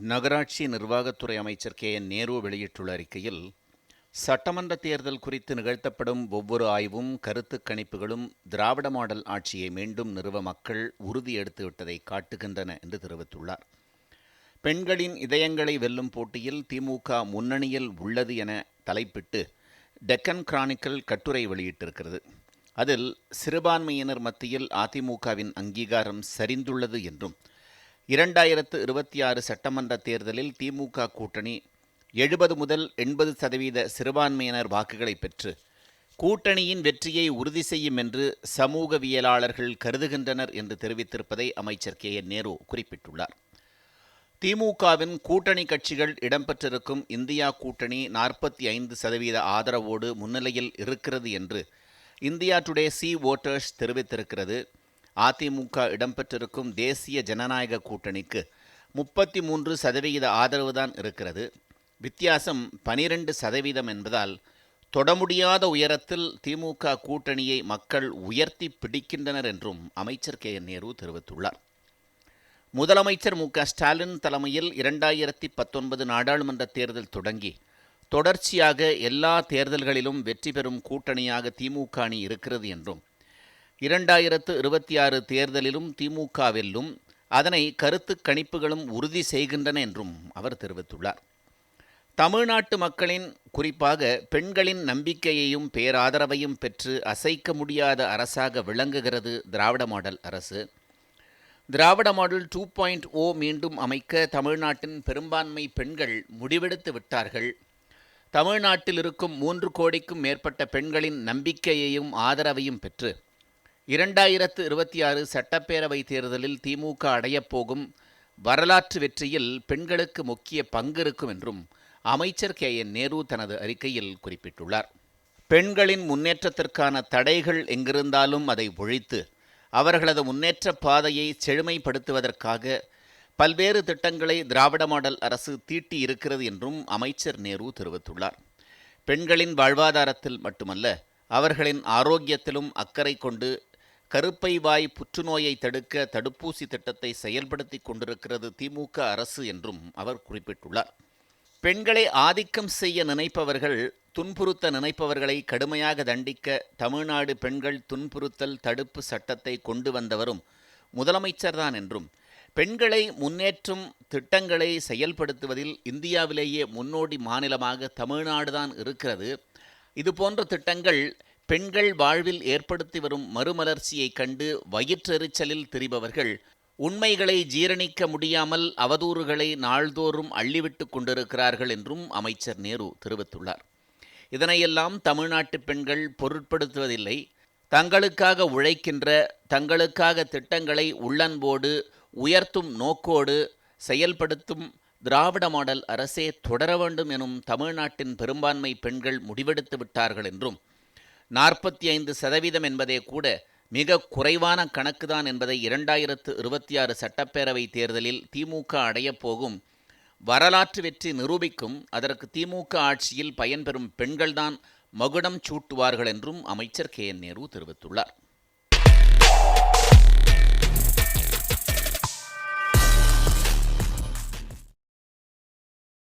நகராட்சி நிர்வாகத்துறை அமைச்சர் கே. என். நேரு வெளியிட்டுள்ள அறிக்கையில் சட்டமன்ற தேர்தல் குறித்து நிகழ்த்தப்படும் ஒவ்வொரு ஆய்வும் கருத்து கணிப்புகளும் திராவிட மாடல் ஆட்சியை மீண்டும் நிறுவ மக்கள் உறுதி எடுத்துவிட்டதை காட்டுகின்றன என்று தெரிவித்துள்ளார். பெண்களின் இதயங்களை வெல்லும் போட்டியில் திமுக முன்னணியில் உள்ளது என தலைப்பிட்டு டெக்கன் கிரானிக்கல் கட்டுரை வெளியிட்டிருக்கிறது. அதில் சிறுபான்மையினர் மத்தியில் அதிமுகவின் அங்கீகாரம் சரிந்துள்ளது என்றும் இரண்டாயிரத்து இருபத்தி ஆறு சட்டமன்ற தேர்தலில் திமுக கூட்டணி எழுபது முதல் எண்பது சதவீத சிறுபான்மையினர் வாக்குகளை பெற்று கூட்டணியின் வெற்றியை உறுதி செய்யும் என்று சமூகவியலாளர்கள் கருதுகின்றனர் என்று தெரிவித்திருப்பதை அமைச்சர் கே. என். நேரு குறிப்பிட்டுள்ளார். திமுகவின் கூட்டணி கட்சிகள் இடம்பெற்றிருக்கும் இந்தியா கூட்டணி நாற்பத்தி ஐந்து சதவீத ஆதரவோடு முன்னிலையில் இருக்கிறது என்று இந்தியா டுடே சி ஓட்டர்ஸ் தெரிவித்திருக்கிறது. அதிமுக இடம்பெற்றிருக்கும் தேசிய ஜனநாயக கூட்டணிக்கு முப்பத்தி மூன்று சதவிகித ஆதரவு தான் இருக்கிறது. வித்தியாசம் பனிரெண்டு சதவீதம் என்பதால் தொடமுடியாத உயரத்தில் திமுக கூட்டணியை மக்கள் உயர்த்தி பிடிக்கின்றனர் என்றும் அமைச்சர் கே. என். நேரு தெரிவித்துள்ளார். முதலமைச்சர் மு. க. ஸ்டாலின் தலைமையில் இரண்டாயிரத்தி பத்தொன்பது நாடாளுமன்ற தேர்தல் தொடங்கி தொடர்ச்சியாக எல்லா தேர்தல்களிலும் வெற்றி பெறும் கூட்டணியாக திமுக அணி இருக்கிறது என்றும் இரண்டாயிரத்து இருபத்தி ஆறு தேர்தலிலும் திமுக வெல்லும் அதனை கருத்து கணிப்புகளும் உறுதி செய்கின்றன என்றும் அவர் தெரிவித்துள்ளார். தமிழ்நாட்டு மக்களின் குறிப்பாக பெண்களின் நம்பிக்கையையும் பேராதரவையும் பெற்று அசைக்க முடியாத அரசாக விளங்குகிறது திராவிட மாடல் அரசு. Dravida model two point O மீண்டும் அமைக்க தமிழ்நாட்டின் பெரும்பான்மை பெண்கள் முடிவெடுத்து விட்டார்கள். தமிழ்நாட்டில் இருக்கும் மூன்று கோடிக்கும் மேற்பட்ட பெண்களின் நம்பிக்கையையும் ஆதரவையும் பெற்று இரண்டாயிரத்து இருபத்தி ஆறு சட்டப்பேரவை தேர்தலில் திமுக அடையப்போகும் வரலாற்று வெற்றியில் பெண்களுக்கு முக்கிய பங்கு இருக்கும் என்றும் அமைச்சர் கே. என். நேரு தனது அறிக்கையில் குறிப்பிட்டுள்ளார். பெண்களின் முன்னேற்றத்திற்கான தடைகள் எங்கிருந்தாலும் அதை ஒழித்து அவர்களது முன்னேற்ற பாதையை செழுமைப்படுத்துவதற்காக பல்வேறு திட்டங்களை திராவிட மாடல் அரசு தீட்டி இருக்கிறது என்றும் அமைச்சர் நேரு தெரிவித்துள்ளார். பெண்களின் வாழ்வாதாரத்தில் மட்டுமல்ல அவர்களின் ஆரோக்கியத்திலும் அக்கறை கொண்டு கருப்பை வாய் புற்றுநோயை தடுக்க தடுப்பூசி திட்டத்தை செயல்படுத்தி கொண்டிருக்கிறது திமுக அரசு என்றும் அவர் குறிப்பிட்டுள்ளார். பெண்களை ஆதிக்கம் செய்ய நினைப்பவர்கள் துன்புறுத்த நினைப்பவர்களை கடுமையாக தண்டிக்க தமிழ்நாடு பெண்கள் துன்புறுத்தல் தடுப்பு சட்டத்தை கொண்டு வந்தவரும் முதலமைச்சர்தான் என்றும் பெண்களை முன்னேற்றும் திட்டங்களை செயல்படுத்துவதில் இந்தியாவிலேயே முன்னோடி மாநிலமாக தமிழ்நாடுதான் இருக்கிறது. இதுபோன்ற திட்டங்கள் பெண்கள் வாழ்வில் ஏற்படுத்தி வரும் மறுமலர்ச்சியைக் கண்டு வயிற்றெரிச்சலில் திரிபவர்கள் உண்மைகளை ஜீரணிக்க முடியாமல் அவதூறுகளை நாள்தோறும் அள்ளிவிட்டு கொண்டிருக்கிறார்கள் என்றும் அமைச்சர் நேரு தெரிவித்துள்ளார். இதனையெல்லாம் தமிழ்நாட்டு பெண்கள் பொருட்படுத்துவதில்லை. தங்களுக்காக உழைக்கின்ற தங்களுக்காக திட்டங்களை உள்ளன்போடு உயர்த்தும் நோக்கோடு செயல்படுத்தும் திராவிட மாடல் அரசே தொடர வேண்டும் எனும் தமிழ்நாட்டின் பெரும்பான்மை பெண்கள் முடிவெடுத்து விட்டார்கள் என்றும் நாற்பத்தி ஐந்து சதவீதம் என்பதே கூட மிக குறைவான கணக்குதான் என்பதை இரண்டாயிரத்து இருபத்தி ஆறு சட்டப்பேரவை தேர்தலில் திமுக அடையப் போகும் வரலாற்று வெற்றி நிரூபிக்கும் அதற்கு திமுக ஆட்சியில் பயன்பெறும் பெண்கள்தான் மகுடம் சூட்டுவார்கள் என்றும் அமைச்சர் கே என் நேரு தெரிவித்துள்ளார்.